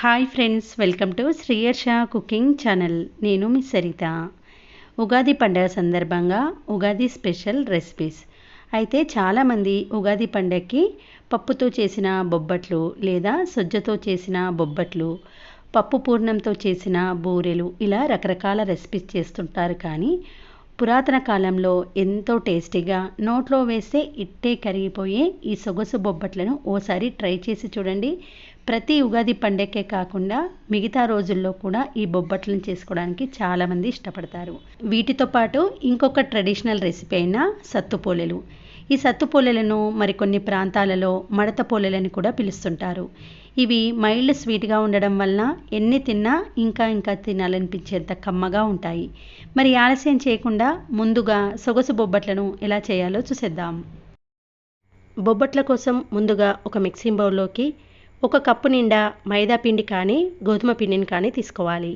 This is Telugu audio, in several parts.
Hi friends welcome to Sriyarsha cooking channel నేను మీ సరిత. ఉగాది పండుగ సందర్భంగా ఉగాది స్పెషల్ రెసిపీస్ అయితే చాలామంది ఉగాది పండగకి పప్పుతో చేసిన బొబ్బట్లు లేదా సొజ్జతో చేసిన బొబ్బట్లు పప్పు పూర్ణంతో చేసిన బూరెలు ఇలా రకరకాల రెసిపీస్ చేస్తుంటారు కానీ పురాతన కాలంలో ఎంతో టేస్టీగా నోట్లో వేస్తే ఇట్టే కరిగిపోయే ఈ సొగసు బొబ్బట్లను ఓసారి ట్రై చేసి చూడండి. ప్రతి ఉగాది పండగకే కాకుండా మిగతా రోజుల్లో కూడా ఈ బొబ్బట్లను చేసుకోవడానికి చాలామంది ఇష్టపడతారు. వీటితో పాటు ఇంకొక ట్రెడిషనల్ రెసిపీ అయిన సత్తుపోలెలు ఈ సత్తుపోలెలను మరికొన్ని ప్రాంతాలలో మడత పోలెలని కూడా పిలుస్తుంటారు. ఇవి మైల్డ్ స్వీట్గా ఉండడం వలన ఎన్ని తిన్నా ఇంకా ఇంకా తినాలనిపించేంత కమ్మగా ఉంటాయి. మరి ఆలస్యం చేయకుండా ముందుగా సొగసు బొబ్బట్లను ఎలా చేయాలో చూసేద్దాం. బొబ్బట్ల కోసం ముందుగా ఒక మిక్సింగ్ బౌల్లోకి ఒక కప్పు నిండా మైదా పిండి కానీ గోధుమ పిండిని కానీ తీసుకోవాలి.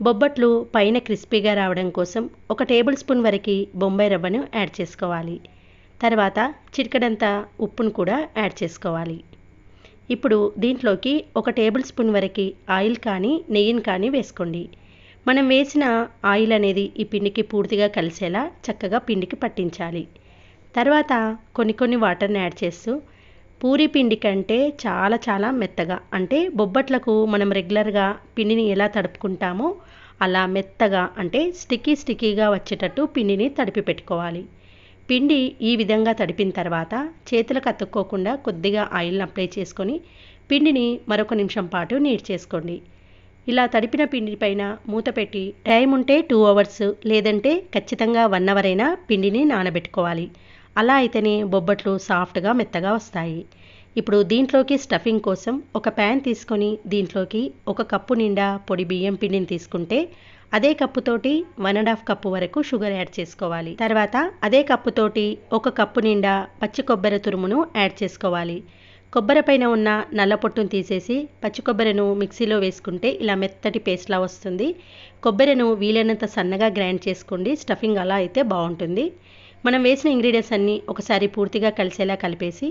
బొబ్బట్లు పైన క్రిస్పీగా రావడం కోసం ఒక టేబుల్ స్పూన్ వరకు బొంబాయి రవ్వను యాడ్ చేసుకోవాలి. తర్వాత చిటికడంత ఉప్పును కూడా యాడ్ చేసుకోవాలి. ఇప్పుడు దీంట్లోకి ఒక టేబుల్ స్పూన్ వరకు ఆయిల్ కానీ నెయ్యిని కానీ వేసుకోండి. మనం వేసిన ఆయిల్ అనేది ఈ పిండికి పూర్తిగా కలిసేలా చక్కగా పిండికి పట్టించాలి. తర్వాత కొన్ని కొన్ని వాటర్ని యాడ్ చేస్తూ పూరి పిండి కంటే చాలా చాలా మెత్తగా. అంటే బొబ్బట్లకు మనం రెగ్యులర్గా పిండిని ఎలా తడుపుకుంటామో అలా మెత్తగా అంటే స్టిక్కీ స్టిక్కీగా వచ్చేటట్టు పిండిని తడిపి పెట్టుకోవాలి. పిండి ఈ విధంగా తడిపిన తర్వాత చేతులకు అతుక్కోకుండా కొద్దిగా ఆయిల్ని అప్లై చేసుకొని పిండిని మరొక నిమిషం పాటు నీట్ చేసుకోండి. ఇలా తడిపిన పిండి పైన మూత పెట్టి టైం ఉంటే టూ అవర్స్ లేదంటే ఖచ్చితంగా వన్ అవర్ అయినా పిండిని నానబెట్టుకోవాలి. అలా అయితేనే బొబ్బట్లు సాఫ్ట్గా మెత్తగా వస్తాయి. ఇప్పుడు దీంట్లోకి స్టఫింగ్ కోసం ఒక ప్యాన్ తీసుకొని దీంట్లోకి ఒక కప్పు నిండా పొడి బియ్యం పిండిని తీసుకుంటే అదే కప్పుతోటి వన్ అండ్ హాఫ్ కప్పు వరకు షుగర్ యాడ్ చేసుకోవాలి. తర్వాత అదే కప్పుతోటి ఒక కప్పు నిండా పచ్చి కొబ్బరి తురుమును యాడ్ చేసుకోవాలి. కొబ్బరి పైన ఉన్న నల్ల పొట్టును తీసేసి పచ్చి కొబ్బరిను మిక్సీలో వేసుకుంటే ఇలా మెత్తటి పేస్ట్లా వస్తుంది. కొబ్బరిను వీలైనంత సన్నగా గ్రైండ్ చేసుకోండి. స్టఫింగ్ అలా అయితే బాగుంటుంది. మనం వేసిన ఇంగ్రీడియంట్స్ అన్నీ ఒకసారి పూర్తిగా కలిసేలా కలిపేసి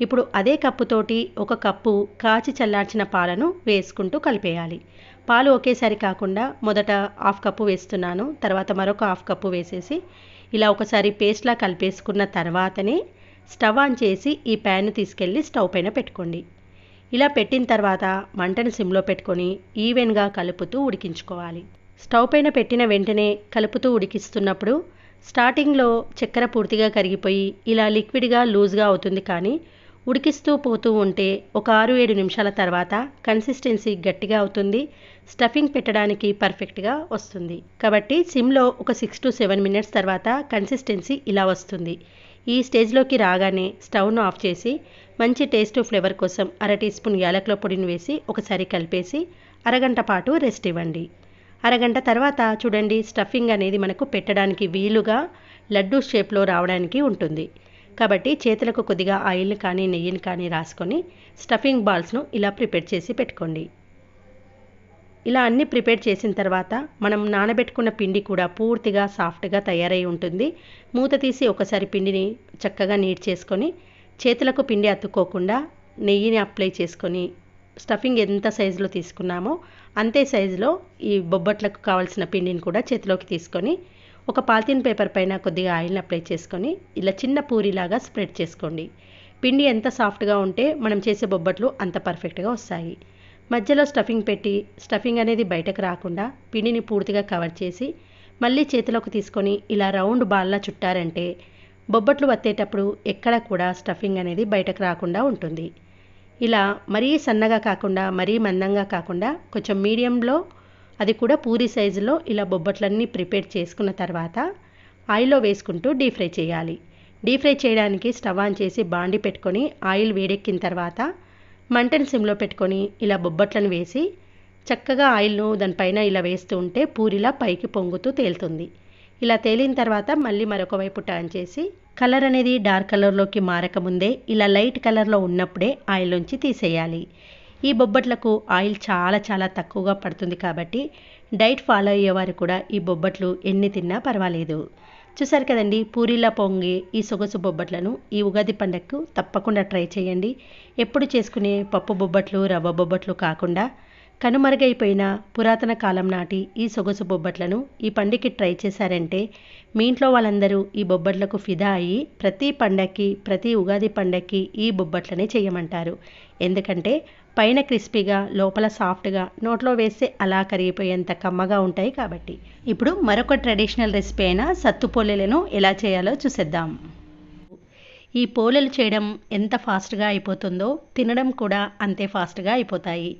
ఇప్పుడు అదే కప్పుతోటి ఒక కప్పు కాచి చల్లార్చిన పాలను వేసుకుంటూ కలిపేయాలి. పాలు ఒకేసారి కాకుండా మొదట హాఫ్ కప్పు వేస్తున్నాను తర్వాత మరొక హాఫ్ కప్పు వేసేసి ఇలా ఒకసారి పేస్ట్లా కలిపేసుకున్న తర్వాతనే స్టవ్ ఆన్ చేసి ఈ ప్యాన్ తీసుకెళ్ళి స్టవ్ పైన పెట్టుకోండి. ఇలా పెట్టిన తర్వాత మంటను సిమ్లో పెట్టుకొని ఈవెన్గా కలుపుతూ ఉడికించుకోవాలి. స్టవ్ పైన పెట్టిన వెంటనే కలుపుతూ ఉడికిస్తున్నప్పుడు స్టార్టింగ్లో చక్కెర పూర్తిగా కరిగిపోయి ఇలా లిక్విడ్గా లూజ్గా అవుతుంది కానీ ఉడికిస్తూ పోతూ ఉంటే ఒక ఆరు ఏడు నిమిషాల తర్వాత కన్సిస్టెన్సీ గట్టిగా అవుతుంది స్టఫింగ్ పెట్టడానికి పర్ఫెక్ట్గా వస్తుంది. కాబట్టి సిమ్లో ఒక సిక్స్ టు సెవెన్ మినిట్స్ తర్వాత కన్సిస్టెన్సీ ఇలా వస్తుంది. ఈ స్టేజ్లోకి రాగానే స్టవ్ను ఆఫ్ చేసి మంచి టేస్ట్ ఫ్లేవర్ కోసం అర టీ స్పూన్ యాలకుల పొడిని వేసి ఒకసారి కలిపేసి అరగంట పాటు రెస్ట్ ఇవ్వండి. అరగంట తర్వాత చూడండి స్టఫింగ్ అనేది మనకు పెట్టడానికి వీలుగా లడ్డూ షేప్లో రావడానికి ఉంటుంది. కాబట్టి చేతులకు కొద్దిగా ఆయిల్ని కానీ నెయ్యిని కానీ రాసుకొని స్టఫింగ్ బాల్స్ను ఇలా ప్రిపేర్ చేసి పెట్టుకోండి. ఇలా అన్నీ ప్రిపేర్ చేసిన తర్వాత మనం నానబెట్టుకున్న పిండి కూడా పూర్తిగా సాఫ్ట్గా తయారై ఉంటుంది. మూత తీసి ఒకసారి పిండిని చక్కగా నీట్ చేసుకొని చేతులకు పిండి అతుక్కోకుండా నెయ్యిని అప్లై చేసుకొని స్టఫింగ్ ఎంత సైజులో తీసుకున్నామో అంతే సైజులో ఈ బొబ్బట్లకు కావాల్సిన పిండిని కూడా చేతిలోకి తీసుకొని ఒక పాలిథిన్ పేపర్ పైన కొద్దిగా ఆయిల్ని అప్లై చేసుకొని ఇలా చిన్న పూరిలాగా స్ప్రెడ్ చేసుకోండి. పిండి ఎంత సాఫ్ట్గా ఉంటే మనం చేసే బొబ్బట్లు అంత పర్ఫెక్ట్గా వస్తాయి. మధ్యలో స్టఫింగ్ పెట్టి స్టఫింగ్ అనేది బయటకు రాకుండా పిండిని పూర్తిగా కవర్ చేసి మళ్ళీ చేతిలోకి తీసుకొని ఇలా రౌండ్ బాల్లా చుట్టారంటే బొబ్బట్లు వత్తేటప్పుడు ఎక్కడ కూడా స్టఫింగ్ అనేది బయటకు రాకుండా ఉంటుంది. ఇలా మరీ సన్నగా కాకుండా మరీ మందంగా కాకుండా కొంచెం మీడియంలో అది కూడా పూరి సైజులో ఇలా బొబ్బట్లన్నీ ప్రిపేర్ చేసుకున్న తర్వాత ఆయిల్లో వేసుకుంటూ డీప్ ఫ్రై చేయాలి. డీప్ ఫ్రై చేయడానికి స్టవ్ ఆన్ చేసి బాండి పెట్టుకొని ఆయిల్ వేడెక్కిన తర్వాత మంటని సిమ్లో పెట్టుకొని ఇలా బొబ్బట్లను వేసి చక్కగా ఆయిల్ను దానిపైన ఇలా వేస్తూ ఉంటే పూరిలా పైకి పొంగుతూ తేలుతుంది. ఇలా తేలిన తర్వాత మళ్ళీ మరొక వైపు టర్న్ చేసి కలర్ అనేది డార్క్ కలర్లోకి మారకముందే ఇలా లైట్ కలర్లో ఉన్నప్పుడే ఆయిల్ నుంచి తీసేయాలి. ఈ బొబ్బట్లకు ఆయిల్ చాలా చాలా తక్కువగా పడుతుంది కాబట్టి డైట్ ఫాలో అయ్యేవారు కూడా ఈ బొబ్బట్లు ఎన్ని తిన్నా పర్వాలేదు. చూసారు కదండి పూరీలా పొంగి ఈ సొగసు బొబ్బట్లను ఈ ఉగాది పండగకు తప్పకుండా ట్రై చేయండి. ఎప్పుడు చేసుకునే పప్పు బొబ్బట్లు రవ్వ బొబ్బట్లు కాకుండా కనుమరుగైపోయిన పురాతన కాలం నాటి ఈ సొగసు బొబ్బట్లను ఈ పండుగకి ట్రై చేశారంటే మీ ఇంట్లో వాళ్ళందరూ ఈ బొబ్బట్లకు ఫిదా అయ్యి ప్రతి పండక్కి ప్రతి ఉగాది పండక్కి ఈ బొబ్బట్లనే చేయమంటారు. ఎందుకంటే పైన క్రిస్పీగా లోపల సాఫ్ట్గా నోట్లో వేస్తే అలా కరిగిపోయేంత కమ్మగా ఉంటాయి కాబట్టి. ఇప్పుడు మరొక ట్రెడిషనల్ రెసిపీ అయిన సత్తు పోలేలను ఎలా చేయాలో చూసేద్దాం. ఈ పోలేలు చేయడం ఎంత ఫాస్ట్గా అయిపోతుందో తినడం కూడా అంతే ఫాస్ట్గా అయిపోతాయి.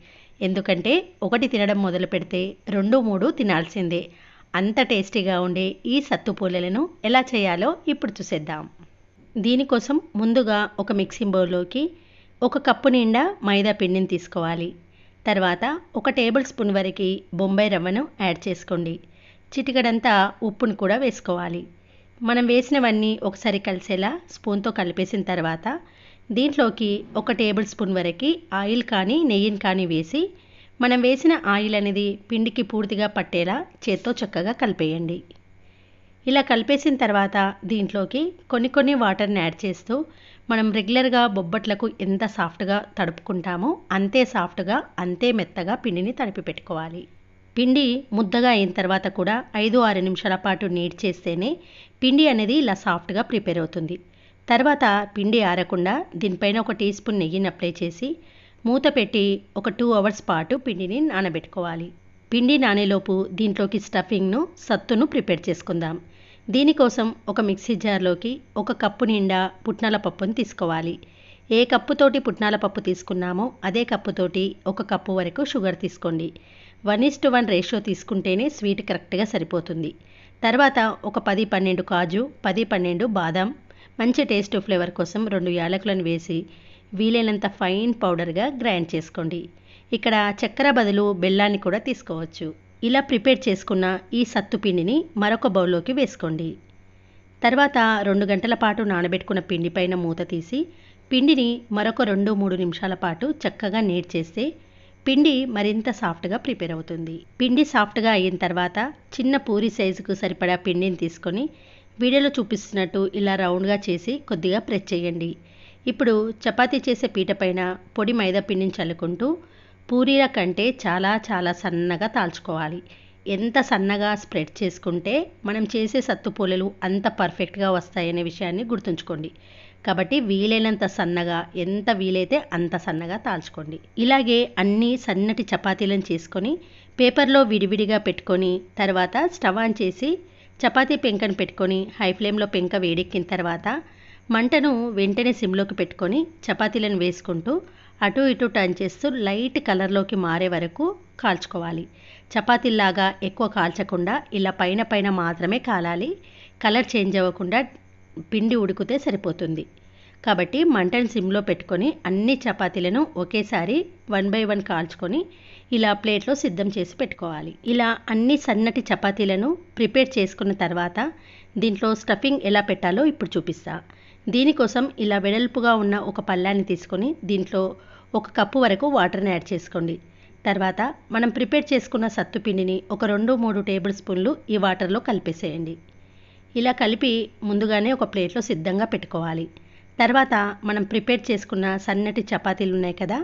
ఎందుకంటే ఒకటి తినడం మొదలు పెడితే రెండు మూడు తినాల్సిందే. అంత టేస్టీగా ఉండే ఈ సత్తు పూలలను ఎలా చేయాలో ఇప్పుడు చూసేద్దాం. దీనికోసం ముందుగా ఒక మిక్సింగ్ బౌల్లోకి ఒక కప్పు నిండా మైదా పిండిని తీసుకోవాలి. తర్వాత ఒక టేబుల్ స్పూన్ వరకు బొంబాయి రవ్వను యాడ్ చేసుకోండి. చిటికడంతా ఉప్పును కూడా వేసుకోవాలి. మనం వేసినవన్నీ ఒకసారి కలిసేలా స్పూన్తో కలిపేసిన తర్వాత దీంట్లోకి ఒక టేబుల్ స్పూన్ వరకు ఆయిల్ కానీ నెయ్యిని కానీ వేసి మనం వేసిన ఆయిల్ అనేది పిండికి పూర్తిగా పట్టేలా చేత్తో చక్కగా కలిపేయండి. ఇలా కలిపేసిన తర్వాత దీంట్లోకి కొన్ని కొన్ని వాటర్ని యాడ్ చేస్తూ మనం రెగ్యులర్గా బొబ్బట్లకు ఎంత సాఫ్ట్గా తడుపుకుంటామో అంతే సాఫ్ట్గా అంతే మెత్తగా పిండిని తడిపి పెట్టుకోవాలి. పిండి ముద్దగా అయిన తర్వాత కూడా ఐదు ఆరు నిమిషాల పాటు నీట్ చేస్తేనే పిండి అనేది ఇలా సాఫ్ట్గా ప్రిపేర్ అవుతుంది. తర్వాత పిండి ఆరకుండా దీనిపైన ఒక టీ స్పూన్ నెయ్యిని అప్లై చేసి మూత పెట్టి ఒక టూ అవర్స్ పాటు పిండిని నానబెట్టుకోవాలి. పిండి నానేలోపు దీంట్లోకి స్టఫింగ్ను సత్తును ప్రిపేర్ చేసుకుందాం. దీనికోసం ఒక మిక్సీ జార్లోకి ఒక కప్పు నిండా పుట్నాల పప్పును తీసుకోవాలి. ఏ కప్పుతోటి పుట్నాల పప్పు తీసుకున్నామో అదే కప్పుతోటి ఒక కప్పు వరకు షుగర్ తీసుకోండి. One is to one ratio తీసుకుంటేనే స్వీట్ కరెక్ట్గా సరిపోతుంది. తర్వాత ఒక పది పన్నెండు కాజు పది పన్నెండు బాదం మంచి టేస్ట్ ఫ్లేవర్ కోసం రెండు యాలకులను వేసి వీలైనంత ఫైన్ పౌడర్గా గ్రైండ్ చేసుకోండి. ఇక్కడ చక్కెర బదులు బెల్లాన్ని కూడా తీసుకోవచ్చు. ఇలా ప్రిపేర్ చేసుకున్న ఈ సత్తు పిండిని మరొక బౌల్లోకి వేసుకోండి. తర్వాత రెండు గంటల పాటు నానబెట్టుకున్న పిండి పైన మూత తీసి పిండిని మరొక రెండు మూడు నిమిషాల పాటు చక్కగా నీట్ చేస్తే పిండి మరింత సాఫ్ట్గా ప్రిపేర్ అవుతుంది. పిండి సాఫ్ట్గా అయిన తర్వాత చిన్న పూరి సైజుకు సరిపడా పిండిని తీసుకొని వీడియోలో చూపిస్తున్నట్టు ఇలా రౌండ్గా చేసి కొద్దిగా ప్రెస్ చేయండి. ఇప్పుడు చపాతీ చేసే పీట పైన పొడి మైదా పిండిని చల్లుకుంటూ పూరీల కంటే చాలా చాలా సన్నగా తాల్చుకోవాలి. ఎంత సన్నగా స్ప్రెడ్ చేసుకుంటే మనం చేసే సత్తుపూలలు అంత పర్ఫెక్ట్గా వస్తాయనే విషయాన్ని గుర్తుంచుకోండి. కాబట్టి వీలైనంత సన్నగా ఎంత వీలైతే అంత సన్నగా తాల్చుకోండి. ఇలాగే అన్ని సన్నటి చపాతీలను చేసుకొని పేపర్లో విడివిడిగా పెట్టుకొని తర్వాత స్టవ్ ఆన్ చేసి చపాతీ పెంకను పెట్టుకొని హై ఫ్లేమ్లో పెంక వేడెక్కిన తర్వాత మంటను వెంటనే సిమ్లోకి పెట్టుకొని చపాతీలను వేసుకుంటూ అటు ఇటు టర్న్ చేస్తూ లైట్ కలర్లోకి మారే వరకు కాల్చుకోవాలి. చపాతీలాగా ఎక్కువ కాల్చకుండా ఇలా పైన పైన మాత్రమే కాలాలి. కలర్ చేంజ్ అవ్వకుండా పిండి ఉడికితే సరిపోతుంది. కాబట్టి మంటను సిమ్లో పెట్టుకొని అన్ని చపాతీలను ఒకేసారి వన్ బై వన్ కాల్చుకొని ఇలా ప్లేట్లో సిద్ధం చేసి పెట్టుకోవాలి. ఇలా అన్ని సన్నటి చపాతీలను ప్రిపేర్ చేసుకున్న తర్వాత దీంట్లో స్టఫింగ్ ఎలా పెట్టాలో ఇప్పుడు చూపిస్తా. దీనికోసం ఇలా వెడల్పుగా ఉన్న ఒక పళ్ళాన్ని తీసుకొని దీంట్లో ఒక కప్పు వరకు వాటర్ని యాడ్ చేసుకోండి. తర్వాత మనం ప్రిపేర్ చేసుకున్న సత్తుపిండిని ఒక రెండు మూడు టేబుల్ స్పూన్లు ఈ వాటర్లో కలిపేసేయండి. ఇలా కలిపి ముందుగానే ఒక ప్లేట్లో సిద్ధంగా పెట్టుకోవాలి. తర్వాత మనం ప్రిపేర్ చేసుకున్న సన్నటి చపాతీలు ఉన్నాయి కదా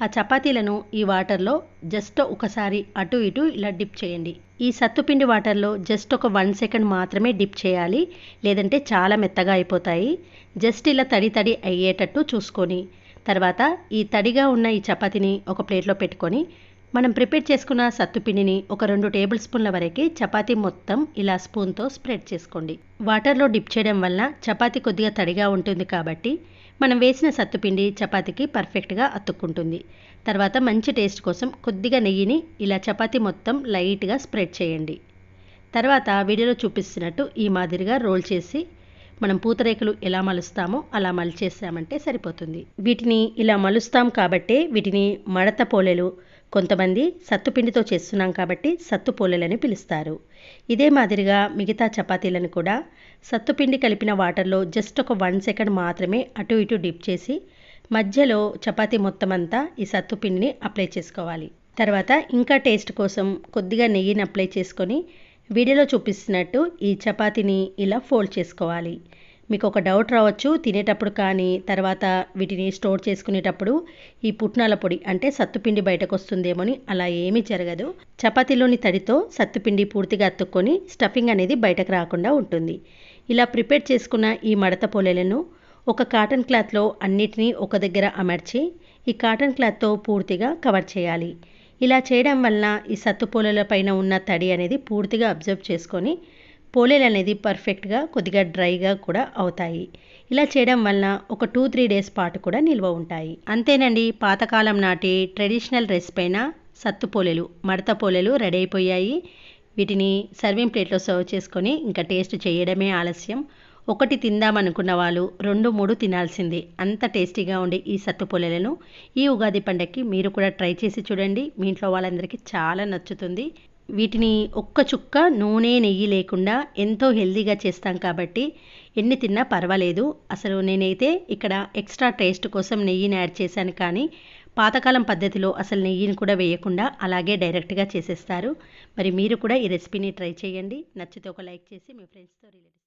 ఆ చపాతీలను ఈ వాటర్లో జస్ట్ ఒకసారి అటు ఇటు ఇలా డిప్ చేయండి. ఈ సత్తుపిండి వాటర్లో జస్ట్ ఒక వన్ సెకండ్ మాత్రమే డిప్ చేయాలి. లేదంటే చాలా మెత్తగా అయిపోతాయి. జస్ట్ ఇలా తడి తడి అయ్యేటట్టు చూసుకొని తర్వాత ఈ తడిగా ఉన్న ఈ చపాతీని ఒక ప్లేట్లో పెట్టుకొని మనం ప్రిపేర్ చేసుకున్న సత్తుపిండిని ఒక రెండు టేబుల్ స్పూన్ల వరకు చపాతీ మొత్తం ఇలా స్పూన్తో స్ప్రెడ్ చేసుకోండి. వాటర్లో డిప్ చేయడం వల్ల చపాతీ కొద్దిగా తడిగా ఉంటుంది కాబట్టి మనం వేసిన సత్తుపిండి చపాతీకి పర్ఫెక్ట్గా అతుక్కుంటుంది. తర్వాత మంచి టేస్ట్ కోసం కొద్దిగా నెయ్యిని ఇలా చపాతీ మొత్తం లైట్గా స్ప్రెడ్ చేయండి. తర్వాత వీడియోలో చూపిస్తున్నట్టు ఈ మాదిరిగా రోల్ చేసి మనం పూతరేకులు ఎలా మలుస్తామో అలా మలిచేసామంటే సరిపోతుంది. వీటిని ఇలా మలుస్తాం కాబట్టే వీటిని మడత పోలేలు కొంతమంది సత్తుపిండితో చేస్తున్నాం కాబట్టి సత్తు పోలెలని పిలుస్తారు. ఇదే మాదిరిగా మిగతా చపాతీలను కూడా సత్తుపిండి కలిపిన వాటర్లో జస్ట్ ఒక వన్ సెకండ్ మాత్రమే అటు ఇటు డిప్ చేసి మధ్యలో చపాతీ మొత్తం అంతా ఈ సత్తుపిండిని అప్లై చేసుకోవాలి. తర్వాత ఇంకా టేస్ట్ కోసం కొద్దిగా నెయ్యిని అప్లై చేసుకొని వీడియోలో చూపిస్తున్నట్టు ఈ చపాతీని ఇలా ఫోల్డ్ చేసుకోవాలి. మీకు ఒక డౌట్ రావచ్చు తినేటప్పుడు కానీ తర్వాత వీటిని స్టోర్ చేసుకునేటప్పుడు ఈ పుట్నాల పొడి అంటే సత్తుపిండి బయటకు వస్తుందేమోని అలా ఏమీ జరగదు. చపాతీలోని తడితో సత్తుపిండి పూర్తిగా అతుక్కొని స్టఫింగ్ అనేది బయటకు రాకుండా ఉంటుంది. ఇలా ప్రిపేర్ చేసుకున్న ఈ మడత పొలలను ఒక కాటన్ క్లాత్లో అన్నిటినీ ఒక దగ్గర అమర్చి ఈ కాటన్ క్లాత్తో పూర్తిగా కవర్ చేయాలి. ఇలా చేయడం వలన ఈ సత్తు పోలేల పైన ఉన్న తడి అనేది పూర్తిగా అబ్జర్వ్ చేసుకొని పోలేలు అనేది పర్ఫెక్ట్గా కొద్దిగా డ్రైగా కూడా అవుతాయి. ఇలా చేయడం వలన ఒక టూ త్రీ డేస్ పాటు కూడా నిల్వ ఉంటాయి. అంతేనండి పాతకాలం నాటి ట్రెడిషనల్ రెసిపీ అయిన సత్తు పోలేలు మడత పోలేలు రెడీ అయిపోయాయి. వీటిని సర్వింగ్ ప్లేట్లో సర్వ్ చేసుకొని ఇంకా టేస్ట్ చేయడమే ఆలస్యం. ఒకటి తిందామనుకున్న వాళ్ళు రెండు మూడు తినాల్సిందే. అంత టేస్టీగా ఉండే ఈ సత్తు పొలలను ఈ ఉగాది పండగకి మీరు కూడా ట్రై చేసి చూడండి. మీ ఇంట్లో వాళ్ళందరికీ చాలా నచ్చుతుంది. వీటిని ఒక్క చుక్క నూనె నెయ్యి లేకుండా ఎంతో హెల్దీగా చేస్తాం కాబట్టి ఎన్ని తిన్నా పర్వాలేదు. అసలు నేనైతే ఇక్కడ ఎక్స్ట్రా టేస్ట్ కోసం నెయ్యిని యాడ్ చేశాను కానీ పాతకాలం పద్ధతిలో అసలు నెయ్యిని కూడా వేయకుండా అలాగే డైరెక్ట్గా చేసేస్తారు. మరి మీరు కూడా ఈ రెసిపీని ట్రై చేయండి. నచ్చితే ఒక లైక్ చేసి మీ ఫ్రెండ్స్తో రిలేట్